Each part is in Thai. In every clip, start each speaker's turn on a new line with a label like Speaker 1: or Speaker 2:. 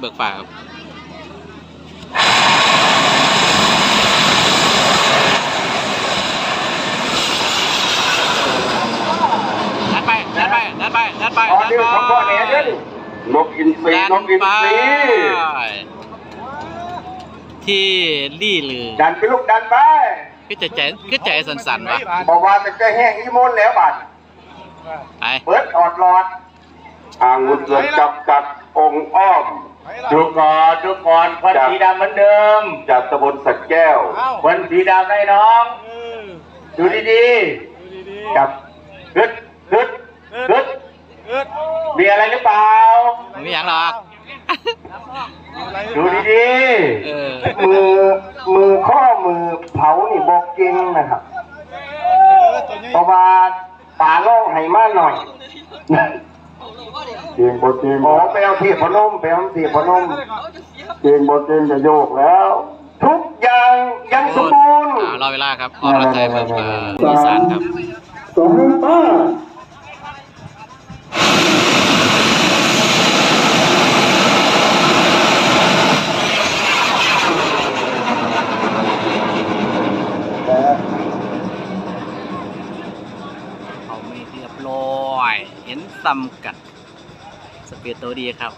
Speaker 1: เบิกฝ่าครับดันไปดันไปดันไปดันไป
Speaker 2: อ๋อ
Speaker 1: ดัน
Speaker 2: นี่
Speaker 1: ไป
Speaker 2: ของพ่อแหนเนี่ยนกอินทรี
Speaker 1: ดัน
Speaker 2: นกอิน
Speaker 1: ไป
Speaker 2: ทรี
Speaker 1: ที่ลี่ลือ
Speaker 2: ดันไปลูกดันไป
Speaker 1: ก็จะใจก็ใจสั่นๆวะ
Speaker 2: บอกว่าจะแห้งอีโมนแล้วบัด
Speaker 1: ไป
Speaker 2: เปิดออดหลอดอ่างุดเกิดจับกัดองค์อ้อม
Speaker 3: ดูก่อนดูก่อนควันสีดำเหมือนเดิม
Speaker 2: จากตำบลสักแก้ว
Speaker 3: ควันสีดำให้น้อง ดูดีๆจับฮึดฮึดฮึดมีอะไรหรือเปล่า
Speaker 1: ไม่อยากหรอก
Speaker 3: ดูดี
Speaker 1: เออ
Speaker 2: มือมือข้อมือเผานี่บอกเก่งนะครับเพราะว่าป่าล่องให้มาหน่อย
Speaker 4: เกียงบทเกียง
Speaker 2: หมอไปเอาที่พนมไปเอาที่พนม
Speaker 4: เกียงบทเกียงจะโยกแล้ว
Speaker 2: ทุกอย่างยังสมบูรณ์
Speaker 1: อ่ารอเวลาครับออกรถไทยเพิ่มเอ่ออีสานครับ
Speaker 4: สองป้า
Speaker 1: ห็นตำกัดสเปียตัวดีครับ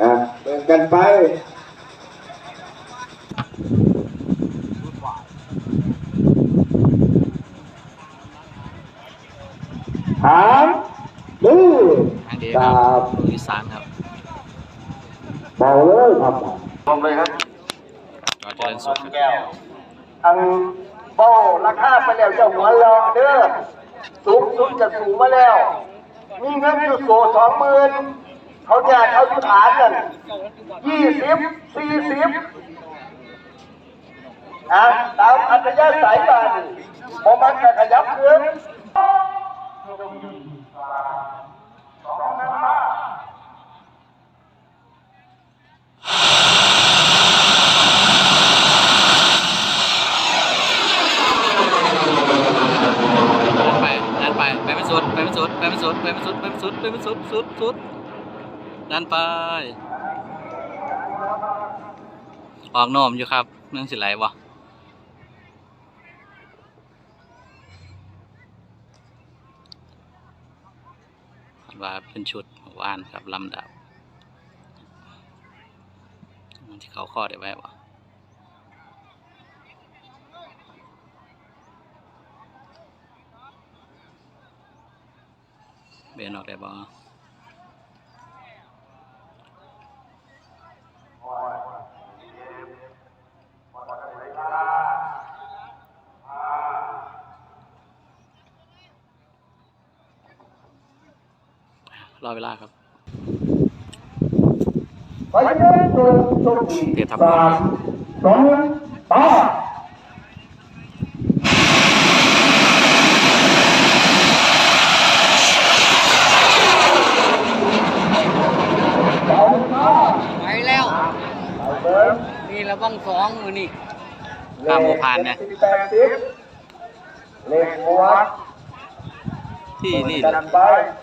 Speaker 4: อะเดินกันไปหามดื้อ
Speaker 1: ทางดีค
Speaker 4: ค
Speaker 1: รั
Speaker 4: รั
Speaker 1: บบลูกอีสานครับ
Speaker 4: เบาเลยครับ
Speaker 2: ลงเลยครับ
Speaker 1: จอเจริญสุขครับ
Speaker 3: ๆแก้ว
Speaker 2: อังเบ้าราคาไปแล้วเจ้าหัวรอเด้อสูงสุดจะสูงมาแล้ว มีเงินอยู่โสสองหมื่นเขาแจกเขาอยู่ฐานกันยี่สิบสี่สิบอะตามอัธยาศัยกันผมมันจะขยับเงิน
Speaker 1: ดันไปดันไป ไปไม่สุด ไปไม่สุด ไปไม่สุด ไปไม่สุด ไปไม่สุดไปไม่สุดสุดสุดดันไป ออกโนมอยู่ครับเนื่องสิไหลวะว่าเป็นชุดว่านครับลำดับมันที่เขาข้อได้ไว้วะ เบนออกได้บ่รอเวลาครับ
Speaker 2: ไปเดินตรงตรงนี้
Speaker 1: เตะทับ
Speaker 4: สามสองป้า
Speaker 5: ไปแล้วนี่ระวัง สองมือนี่
Speaker 1: ข้ามโมพานเนี่ย
Speaker 2: แปดสิบเลขหัว
Speaker 1: ที่นี่
Speaker 2: ดันไป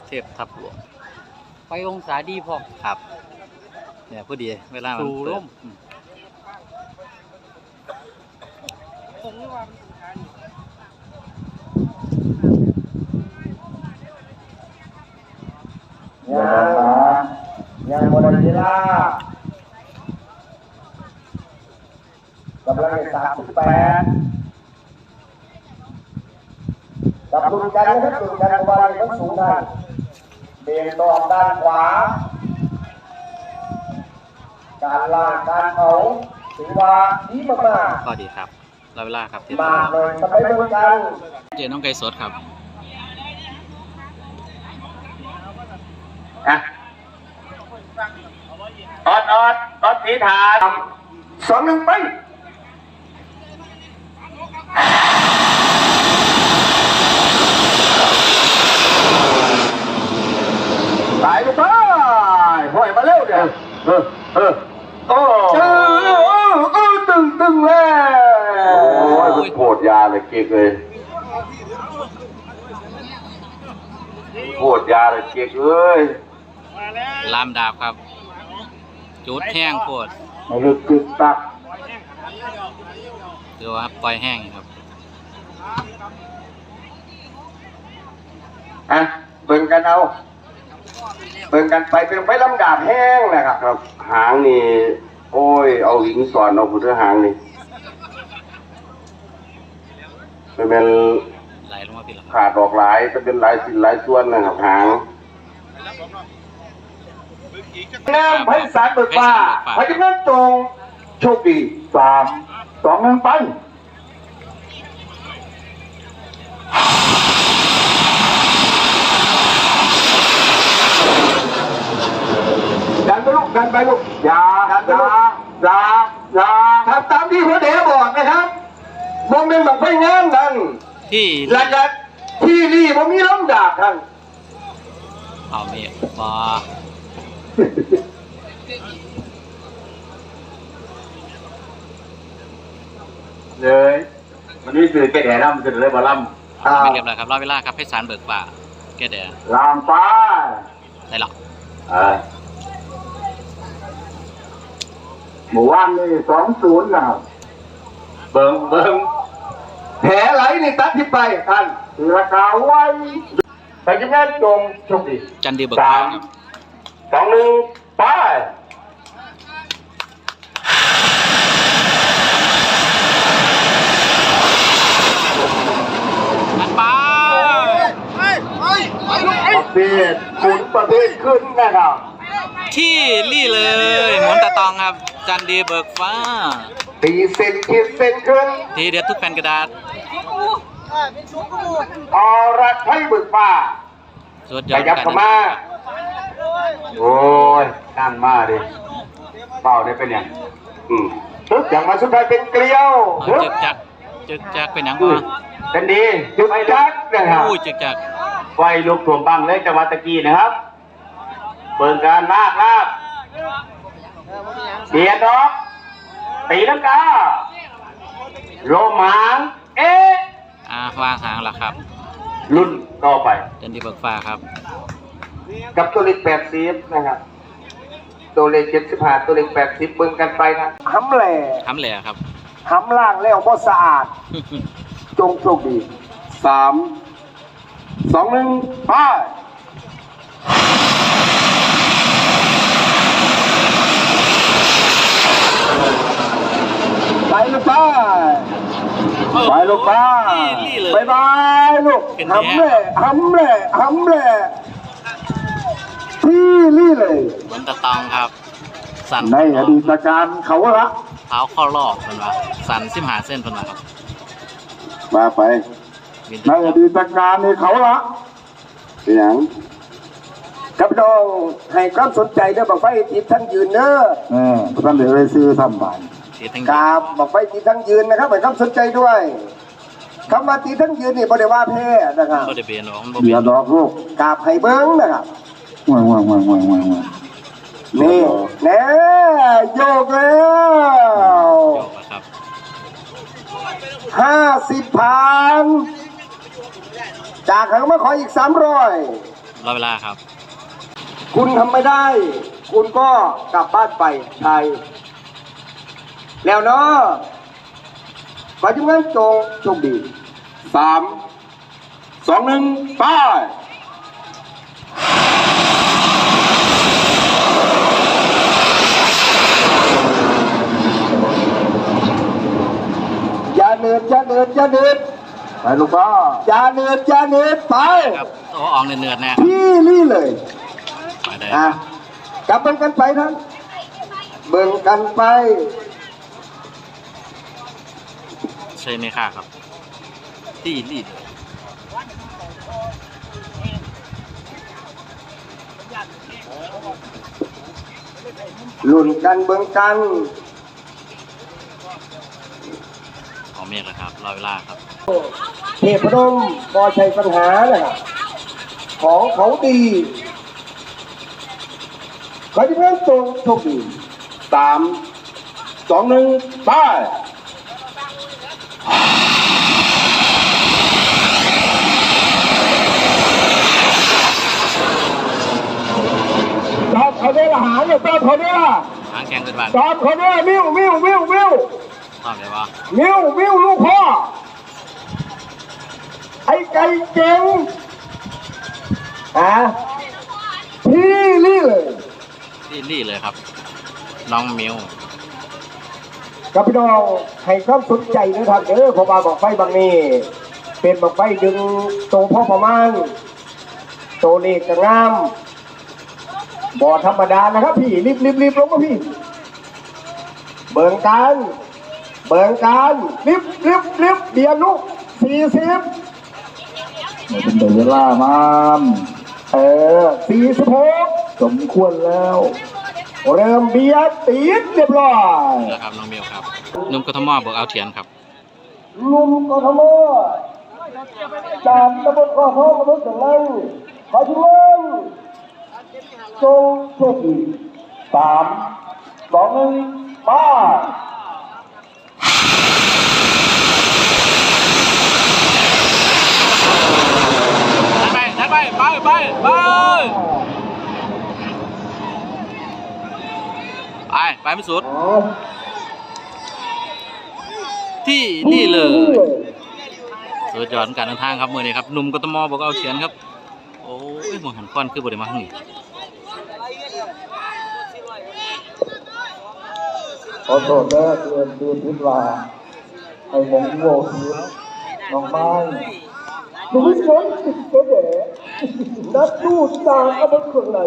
Speaker 1: เทพทับหลวง
Speaker 5: ไปองศาดีพอ
Speaker 1: ครับเนี่ยพอดีเวลามัน
Speaker 5: สู่
Speaker 1: เปิ
Speaker 5: ร่
Speaker 1: ด
Speaker 5: ม
Speaker 1: อืม
Speaker 4: ยายังบริเวลากำลังสามสิบแปดกับตุนกันนะครับตุนกันวางทั้งสูงด้านเบี่ยงตอกด้านขวา การล่างการเผาถือว่าดีมาก
Speaker 1: พอดีครับรอเวลาครับที่
Speaker 4: ๆมากเลยทำไมเหมือนกัน
Speaker 1: เจน้องไก่สดครับ
Speaker 3: อะออดออดออดสีฐาน
Speaker 2: สองหนึ่งไป ตายไปไปห้อยมาเร็วเดี๋ยว
Speaker 4: เออเออ
Speaker 2: โอ้เออเออเออตึงตึงแล้ว
Speaker 4: โอ้ยมันโผดยาเลยเก๊กเลยโผดยาเลยเก๊กเอ้ย
Speaker 1: ลามดาบครับ จุดแห้งโคตร
Speaker 2: ให้ลึกกึกตัก
Speaker 1: คือว่าปล่อยแห้งครับ
Speaker 2: อะเบิ่งกันเอาเบิ่งกันไปเป็นไปลำดาบแห้งนะครับครับ หางนี่ โอ้ย เอาหิงสอนเอาพุทธหางนี่มันเป็น
Speaker 1: ไหลลงมาพี่ละครับ
Speaker 2: ขาดออกหลายจะเป็นหลายสิ่งหลายส่วนนะครับหางน้ำให้สารเบิกฟ้าพายุนั้นตรงโชคดีสาม สองหนึ่งไปดันไปลูกดันไปลูกอย่าดันไปลูกอย่าอย่าทำตามที่หัวเด๋บอกนะครับมองเป็นแบบไม่งานนั่น
Speaker 1: ที่
Speaker 2: แล้วก็ที่นี่ผมมีลำดาบท่าน
Speaker 1: เอาเมียบอ
Speaker 3: เลยมันนี่คือแกแดดล่ำคือเลยบอลล่
Speaker 2: อ่า
Speaker 1: ไม่เรียบร้อยครับรอเวลาครับให้สารเบิกป่าแกเดี๋ยว
Speaker 2: ลามฟ้า
Speaker 1: ได้หรอกำ
Speaker 3: อ่า
Speaker 2: หมู่ว่านนี่สองศูนย์นะครับ
Speaker 3: เบิ้งเบิ้ง
Speaker 2: แผลไหลนี่ตัดที่ไปท่านตีราคาไว้ไปยังไงจงโชคดี
Speaker 1: จันดีเบิกป่าครับ
Speaker 2: สองหนึ่งไป
Speaker 1: นันไป
Speaker 2: ประเภทหมุนประเภทขึ้นนะครับ
Speaker 1: ที่รี่เลยหมุนตะตองครับจันดีเบิกฟ้า
Speaker 2: ตีเส้นขีดเส้นขึ้น
Speaker 1: ทีเด็ดทุกแผ่นกระดาษ
Speaker 2: อรไทยบึกฟ้า
Speaker 1: สุดย
Speaker 2: ข
Speaker 1: อด
Speaker 2: ยับเข้ามา
Speaker 3: โอ้ยนั่งมาดิเป้าได้เป็นยัง
Speaker 2: อืมทึกอย่างมาสุดท้ายเป็นเกลียว
Speaker 1: เอา
Speaker 2: ทึก
Speaker 1: จึกจัก จึกจักเป็นหยัง
Speaker 3: อุ้ยวะเป็นดี
Speaker 2: จุดจักนะครับ
Speaker 1: อู้จึกจัก
Speaker 3: ไฟลุกถ่วมบังเลยจังหวัดตะกี้นะครับเปิดการลากลากเบียดดอกตีลังกาโลหมาง เอ๊ะ
Speaker 1: อ่าวางหางแล้วครับ
Speaker 3: รุ่นต่อไป
Speaker 1: จันดีเบิกฟ้าครับ
Speaker 2: กับตัวเลขแปดสิบนะครับ ตัวเลขเจ็ดสิบห้าตัวเลขแปดสิบเบิ่งกันไปนะหำแหล่
Speaker 1: ทำแหล่ครับ
Speaker 2: หำล่างแล้วก็สะอาด จงโชคดีสามสองหนึ่งไปไปลูกไปไปลูกไป
Speaker 1: นี่เลย
Speaker 2: บายบายลูก
Speaker 1: เป็นไง
Speaker 2: หำแหล่หำแหล่หำแหล่พี่ลี่เลย
Speaker 1: หมุนตะตองครับ สั่น
Speaker 2: ในอดีตการเขาละ
Speaker 1: เท้าข้อลอกเป็นวะสั่นสิมหาเส้นเป็นวะครับ
Speaker 2: มาไป
Speaker 1: บิน
Speaker 2: ในอดีตการนี่เขาละเป็นอย่างกับน้องให้ความสนใจเด้อบังไฟติดทั้งยืนเด้อเออท่านเดี๋ยวไปซื้อทำบาน
Speaker 1: ทีทั้ง
Speaker 2: กราบบังไฟติดทั้งยืนนะครับให้ความสนใจด้วยคำว่าติดทั้งยืนนี่บ่ได้ว่าแพ้นะครับ
Speaker 1: ก็ได้เปลี่ยนหรอกมันบ่
Speaker 2: เดี๋
Speaker 1: เปลี่
Speaker 2: ย
Speaker 1: ยน
Speaker 2: วดอกลูกกราบให้เบิ้งนะครับว่างว่างว่างว่างว่างว่าง นี่แน่โยกแล้ว
Speaker 1: โยกแล้วครับ
Speaker 2: ห้าสิบพันจากเขามาขออีกสามร้อย
Speaker 1: รอเวลาครับ
Speaker 2: คุณทำไม่ได้ คุณก็กลับบ้านไปไทย แล้วเนาะขอจุงงั้นโจงโชคดีสามสองหนึ่งไปอย่าเนิดอย่าเนิดอย่าเนิดไปลูกพ่ออย่าเนิดอย่าเนิดไป
Speaker 1: ครับโอ้ออกเนือดๆแน่ครับ
Speaker 2: พี่นี่เลย
Speaker 1: ไปได้
Speaker 2: อะกลับเบิ่งกันไปท่านเบิ่งกันไป
Speaker 1: ใช่ไหมค่าครับที่รีด
Speaker 2: ลุ่นกันเบิ่งกัน
Speaker 1: ของ เมฆแล้วครับรอเวลาครับ
Speaker 2: เทพนมก็ใช้ปัญหานะครับของเขาดีขอที่เพื่อนตรงโชคดีสามสองหนึ่งไปตอบเขาได้ละหาเนี่ยตอบเขาได้ละ
Speaker 1: หางางแข่งเป็นบ้าน
Speaker 2: ตามเขาด้วยมิวมิวมิวมิว
Speaker 1: ตอบได้ปะ
Speaker 2: มิวมิวลูกพ่อ ไอ้ไก่เจ๋งอะพี่นี่เลย
Speaker 1: ที่นี่เลยครับ น้องมิว
Speaker 2: กับพี่น้องให้ความสนใจนะครับเออเพราะว่าบอกไฟบางนี้ เป็นบอกไฟดึงตรงพ่อประมาณโตวเลขก็งามบ่ธรรมดานะครับ พี่รีบรีบรีบลงมาพี่ เบิ่งการ เบิ่งการรีบรีบรีบเบียร์ลูกสี่สิบ
Speaker 4: เป็นแต่เวลามัน
Speaker 2: เออสี่สิบหก
Speaker 4: สมควรแล้ว
Speaker 2: เริ่มเบียร์ตีดเรียบร้อย
Speaker 1: นะครับน้องมิวครับหนุ่มกทมบอกเอาเทียนครับ
Speaker 2: ลุงกทมจากตำบลข้อท้องอำเภอสังไงขอทุกคนจงโชคดีสามสองหนึ่งมา
Speaker 1: ไปทัด ไปไปไปไปไม่สุด ที่นี่เลยสุดยอดการเดินทางครับมือนี้ครับหนุ่มกทมบอกเอาเทียนครับ โอ้ยหมองหันควันคือบริมาทางนี้
Speaker 4: ขอโทษเด้อเตือนเตือนพิดว่าไอ้หมงโง่คือน้องไม้
Speaker 2: ลุงน้อยติดเก๋ นักดูตาอำเภอสังไง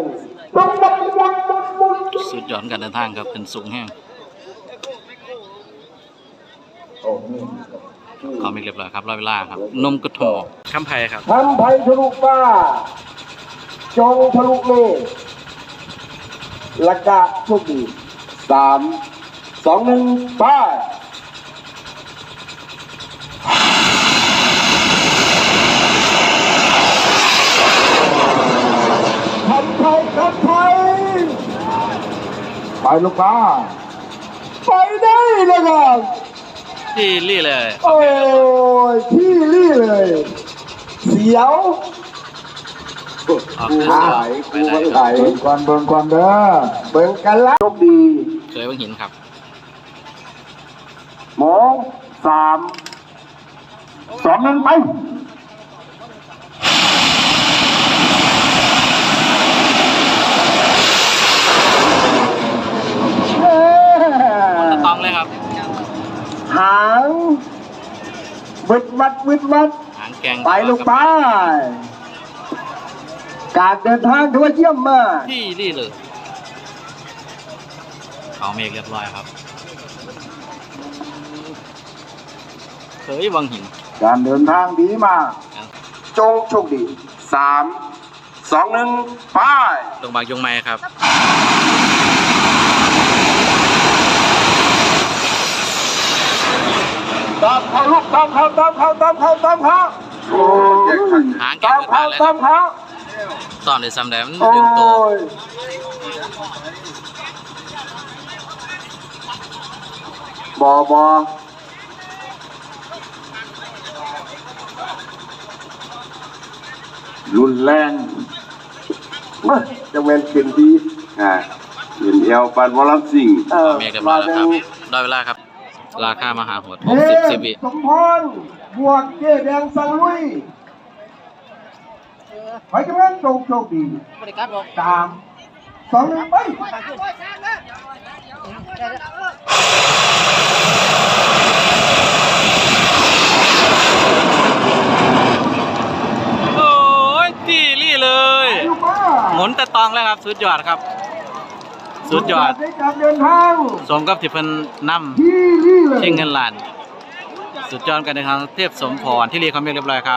Speaker 2: ต้องดับยังมุนมุน
Speaker 1: สุดยอดของการเดินทางครับขึ้นสูงแห้ง
Speaker 4: โอ้นี่
Speaker 1: ขอมีเรียบร้อยครับรอเวลาครับหนุ่มกทมคำไพครับ
Speaker 2: ทำไผ่ทะลุฟ้า จงทะลุเมฆและกะโชคดีสามสองหนึ่งไปทำไผ่ทำไผ่
Speaker 4: ไป ลูกป้า
Speaker 2: ไปได้นะครับ
Speaker 1: ที่นี่เลย
Speaker 2: โอ้ยพี่รี่เลย เสียว
Speaker 1: ออกเดินทางไปได้ครับ
Speaker 4: เบิ่งก่อนเบิ่งก่อนเด้อ
Speaker 2: เบิ่งกันละโชคดี
Speaker 1: เคยว่าหินครับ
Speaker 2: หมองสามสองหนึ่งไป
Speaker 1: ตะตองเลยครับ
Speaker 2: หางวิดวัดวิดวัด
Speaker 1: หางแกง
Speaker 2: ไปลูกไปการเดินทางถือว่าเยี่ยมมาก
Speaker 1: ที่นี่เลยเขาเมฆเรียบร้อยครับเคยวังหิน
Speaker 4: การเดินทางดีมาก
Speaker 2: จงโชคดีสามสองหนึ่งไป
Speaker 1: ตรงบางยงไม้ครับ
Speaker 2: ตามเขาลูกตามเขาตามเขาตามเขาตามเขา
Speaker 4: โอ้ย
Speaker 1: หางแก
Speaker 2: ตางม
Speaker 1: ไป
Speaker 2: เขา
Speaker 1: เลย
Speaker 2: ตามเขา
Speaker 1: ตอนในซัมแดม
Speaker 2: โอ้
Speaker 1: ดึงตัวย
Speaker 2: บอบอรุนแรงมาจะเวนเป็นดี
Speaker 3: อ่าเห็นเอวปันวอลลัมซิง
Speaker 2: เออ
Speaker 1: เมฆเรียบร้อยแล้วครับได้เวลาครับ ราคามหาโหด
Speaker 2: เฮ้
Speaker 1: 60สิบวิ
Speaker 2: สมพรบวกเจ๊แดงสังลุยขอให้ทุกท่านจงโชคดี
Speaker 5: บริการบอก
Speaker 2: สามสองหนึ่งไป
Speaker 1: โอ้ยที่นี่เลย
Speaker 2: ลูกมา
Speaker 1: หมุนตะตองแล้วครับ สุดยอดครับ สุดยอด
Speaker 2: ในการเดินทาง
Speaker 1: สมกับที่เพิ่นน
Speaker 2: ที่นี่เลำย
Speaker 1: ชิงเงินล้าน สุดยอดกันในทางเทพสมพรที่เรียกความเรียบร้อยครับ